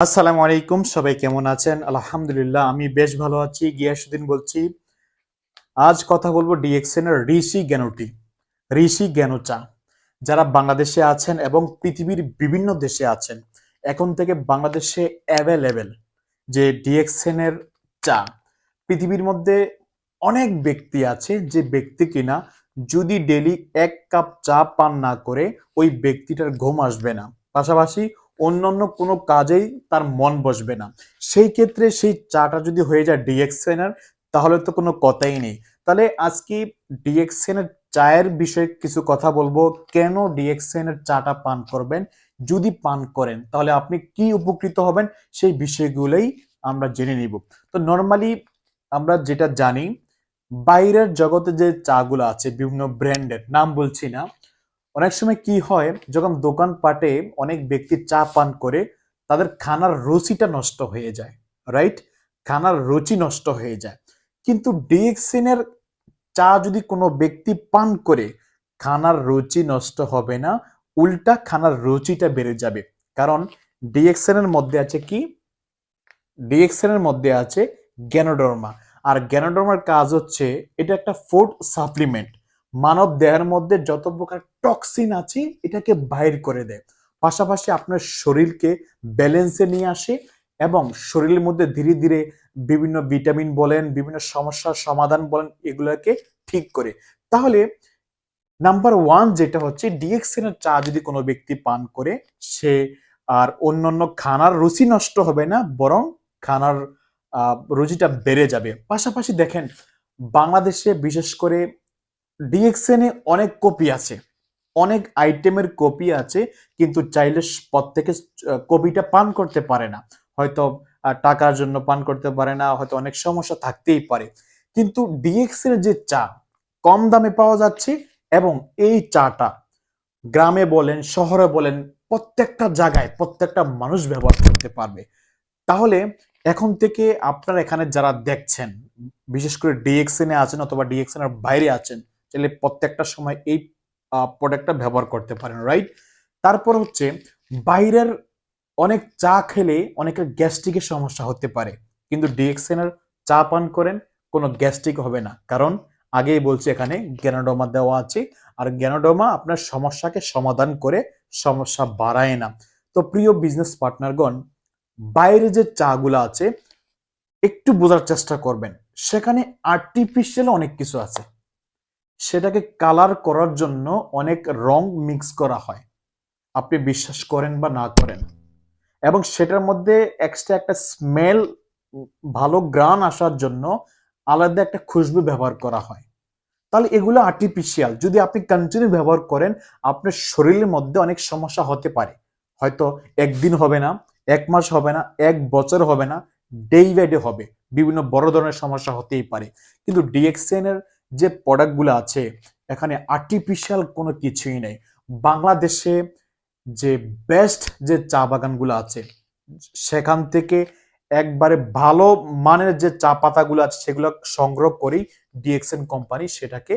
আসসালামু আলাইকুম, সবাই কেমন আছেন? আলহামদুলিল্লাহ, আমি বেশ ভালো আছি। গিয়াসুদ্দিন বলছি, আজ কথা বলব ডিএক্সএন এর ঋষি জ্ঞানটি, ঋষি জ্ঞানচা। যারা বাংলাদেশে আছেন এবং পৃথিবীর বিভিন্ন দেশে আছেন, এখন থেকে বাংলাদেশে অ্যাভেলেবেল যে ডিএক্সএন এর চা, পৃথিবীর মধ্যে অনেক ব্যক্তি আছে যে ব্যক্তি কিনা যদি ডেলি এক কাপ চা পান না করে, ওই ব্যক্তিটার ঘুম আসবে না। পাশাপাশি অন্যান্য কোনো কাজেই তার মন বসবে না। সেই ক্ষেত্রে সেই চাটা যদি হয়ে যায় ডিএক্সেনের তাহলে তো কোনো কথাই নেই। তাহলে আজকে ডিএক্সেনের চায়ের বিষয়ে কিছু কথা বলব। কেন ডিএক্সেনের চাটা পান করবেন? যদি পান করেন, তাহলে আপনি কি উপকৃত হবেন? সেই বিষয়গুলোই আমরা জেনে নিব। তো নর্মালি আমরা যেটা জানি, বাইরের জগতে যে চাগুলো আছে, বিভিন্ন ব্র্যান্ডের নাম বলছি না অনেক সময় কি হয়, যখন দোকানপাটে অনেক ব্যক্তি চা পান করে, তাদের খানার রুচিটা নষ্ট হয়ে যায় রাইট খানার রুচি নষ্ট হয়ে যায়। কিন্তু ডিএক্সিনের চা যদি কোনো ব্যক্তি পান করে, খানার রুচি নষ্ট হবে না, উল্টা খানার রুচিটা বেড়ে যাবে। কারণ ডিএক্সেনের মধ্যে আছে কি? ডিএক্সেনের মধ্যে আছে গ্যানোডর্মা আর গ্যানোডর্মার কাজ হচ্ছে, এটা একটা ফুড সাপ্লিমেন্ট মানব দেহের মধ্যে যত প্রকার টক্সিন আছে, এটাকে বাইর করে দেয়। পাশাপাশি আপনার শরীরকে ব্যালেন্সে নিয়ে আসে এবং শরীরের মধ্যে ধীরে ধীরে বিভিন্ন ভিটামিন বলেন, বিভিন্ন সমস্যার সমাধান বলেন, এগুলোকে ঠিক করে। তাহলে নাম্বার ওয়ান যেটা হচ্ছে ডিএক্সিনের চা যদি কোনো ব্যক্তি পান করে, সে আর অন্যান্য খানার রুচি নষ্ট হবে না, বরং খানার রুচিটা বেড়ে যাবে। পাশাপাশি দেখেন, বাংলাদেশে বিশেষ করে ডিএক্সএনে অনেক কপি আছে। অনেক আইটেমের কপি আছে, কিন্তু চাইলে প্রত্যেকে কপিটা পান করতে পারে না। হয়তো টাকার জন্য পান করতে পারে না, হয়তো অনেক সমস্যা থাকতেই পারে। কিন্তু ডিএক্স এর যে চা, কম দামে পাওয়া যাচ্ছে এবং এই চাটা গ্রামে বলেন, শহরে বলেন, প্রত্যেকটা জায়গায় প্রত্যেকটা মানুষ ব্যবহার করতে পারবে। তাহলে এখন থেকে আপনারা এখানে যারা দেখছেন, বিশেষ করে ডিএক্সএন আছেন অথবা ডিএক্সএন এর বাইরে আছেন চাইলে প্রত্যেকটা সময় এই প্রোডাক্টটা ব্যবহার করতে পারেন রাইট তারপর হচ্ছে বাইরের অনেক চা খেলে অনেকের গ্যাস্ট্রিকের সমস্যা হতে পারে, কিন্তু ডিএক্সএন এর চা পান করেন, কোনো গ্যাস্ট্রিক হবে না। কারণ আগেই বলছি এখানে গ্যানোডোমা দেওয়া আছে, আর গ্যানোডোমা আপনার সমস্যাকে সমাধান করে সমস্যা বাড়ায় না। তো প্রিয় বিজনেস পার্টনারগণ বাইরে যে চাগুলো আছে, একটু বোঝার চেষ্টা করবেন। সেখানে আর্টিফিশিয়াল অনেক কিছু আছে। সেটাকে কালার করার জন্য অনেক রং মিক্স করা হয়। আপনি বিশ্বাস করেন বা না করেন। এবং সেটার মধ্যে এক্সট্রা একটা স্মেল ভালো গ্রান আসার জন্য আলাদা একটা খুশবু ব্যবহার করা হয়। তাহলে এগুলো আর্টিফিশিয়াল যদি আপনি কন্টিনিউ ব্যবহার করেন, আপনার শরীরের মধ্যে অনেক সমস্যা হতে পারে। হয়তো একদিন হবে না, এক মাস হবে না, এক বছর হবে না ডে বাই ডে হবে। বিভিন্ন বড় ধরনের সমস্যা হতেই পারে। কিন্তু ডিএক্সএন এর যে প্রোডাক্টগুলো আছে, এখানে আর্টিফিশিয়াল কোনো কিছুই নেই। বাংলাদেশে যে বেস্ট যে চা বাগানগুলো আছে, সেখান থেকে একবারে ভালো মানের যে চা পাতাগুলো আছে, সেগুলো সংগ্রহ করেই ডিএক্সএন কোম্পানি সেটাকে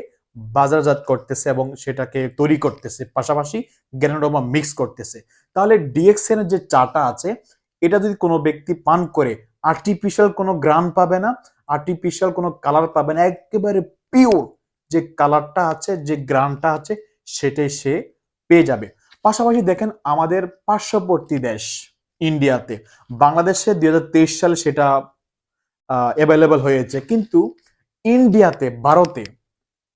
বাজারজাত করতেছে এবং সেটাকে তৈরি করতেছে, পাশাপাশি গ্যানোডোমা মিক্স করতেছে। তাহলে ডিএক্সএনের যে চাটা আছে, এটা যদি কোনো ব্যক্তি পান করে আর্টিফিশিয়াল কোনো গ্রান পাবে না আর্টিফিশিয়াল কোনো কালার পাবে না, একেবারে পিওর যে কালারটা আছে, যে গ্রানটা আছে, সেটাই সে পেয়ে যাবে। পাশাপাশি দেখেন আমাদের পার্শ্ববর্তী দেশ, ইন্ডিয়াতে। বাংলাদেশে দু হাজার তেইশ সালে সেটা অ্যাভেলেবল হয়েছে। কিন্তু ইন্ডিয়াতে, ভারতে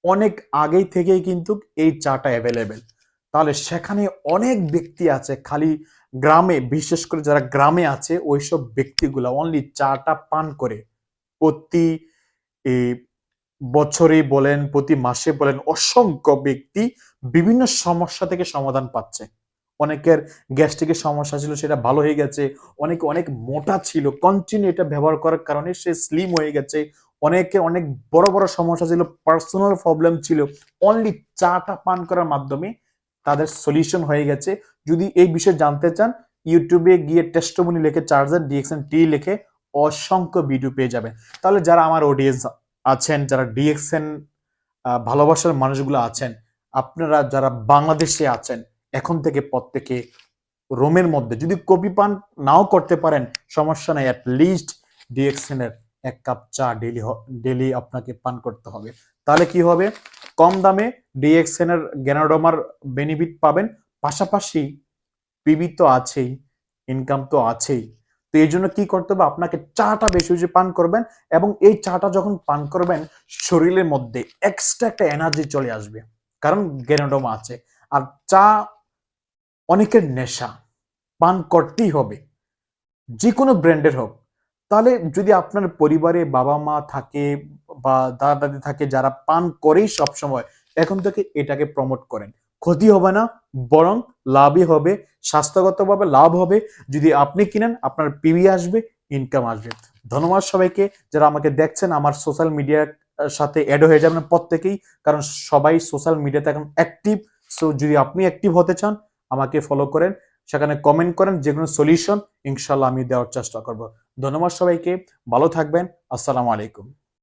অনেক আগেই থেকেই কিন্তু এই চাটা অ্যাভেলেবেল তাহলে সেখানে অনেক ব্যক্তি আছে, খালি গ্রামে, বিশেষ করে যারা গ্রামে আছে, ওইসব ব্যক্তিগুলা অনলি চাটা পান করে। প্রতি বছরে বলেন, প্রতি মাসে বলেন, অসংখ্য ব্যক্তি বিভিন্ন সমস্যা থেকে সমাধান পাচ্ছে। অনেকের গ্যাস্ট্রিকের সমস্যা ছিল, সেটা ভালো হয়ে গেছে। অনেকে, অনেক মোটা ছিল। কন্টিনিউ এটা ব্যবহার করার কারণে সে স্লিম হয়ে গেছে। অনেকের অনেক বড় বড় সমস্যা ছিল পার্সোনাল প্রবলেম ছিল। অনলি চাটা পান করার মাধ্যমে তাদের সলিউশন হয়ে গেছে। যদি এই বিষয়ে জানতে চান ইউটিউবে গিয়ে টেস্টমনি লিখে চার্জার ডিএক্সএন টি লিখে অসংখ্য ভিডিও পেয়ে যাবেন। তাহলে যারা আমার অডিয়েন্স আছেন, যারা ডিএক্সএন ভালোবাসার মানুষগুলো আছেন, আপনারা যারা বাংলাদেশে আছেন, এখন থেকে প্রত্যেকে রোমের মধ্যে, যদি কপি পান, নাও করতে পারেন, সমস্যা নাই অ্যাট লিস্ট ডিএক্সএন এর এক কাপ চা ডেলি ডেলি আপনাকে পান করতে হবে। তাহলে কি হবে? কম দামে ডিএক্সএন এর গ্যানোডোমার বেনিফিট পাবেন, পাশাপাশি পিবি তো আছেই ইনকাম তো আছেই তো এই জন্য কি করতে হবে? আপনাকে চাটা বেশি বেশি পান করবেন এবং এই চাটা যখন পান করবেন, শরীরের মধ্যে এক্সট্রা একটা এনার্জি চলে আসবে। কারণ গ্যানোডোমা আছে। আর চা অনেকের নেশা। পান করতেই হবে। যে কোনো ব্র্যান্ডের হোক। তাহলে যদি আপনার পরিবারে বাবা মা থাকে বা দাদা দাদি থাকে, যারা পান করেই সব সময় এখন থেকে এটাকে প্রমোট করেন। ক্ষতি হবে না, বরং লাভই হবে, স্বাস্থ্যগতভাবে লাভ হবে। যদি আপনি কিনেন, আপনার পিবি আসবে ইনকাম আসবে। ধন্যবাদ সবাইকে। যারা আমাকে দেখছেন, আমার সোশ্যাল মিডিয়ার সাথে অ্যাড হয়ে যাবেন প্রত্যেকেই, কারণ সবাই সোশ্যাল মিডিয়াতে এখন অ্যাক্টিভ সো যদি আপনি অ্যাক্টিভ হতে চান, আমাকে ফলো করেন, সেখানে কমেন্ট করেন যে কোনো সলিউশন ইনশাল্লাহ আমি দেওয়ার চেষ্টা করব। ধন্যবাদ সবাইকে, ভালো থাকবেন, আসসালামু আলাইকুম।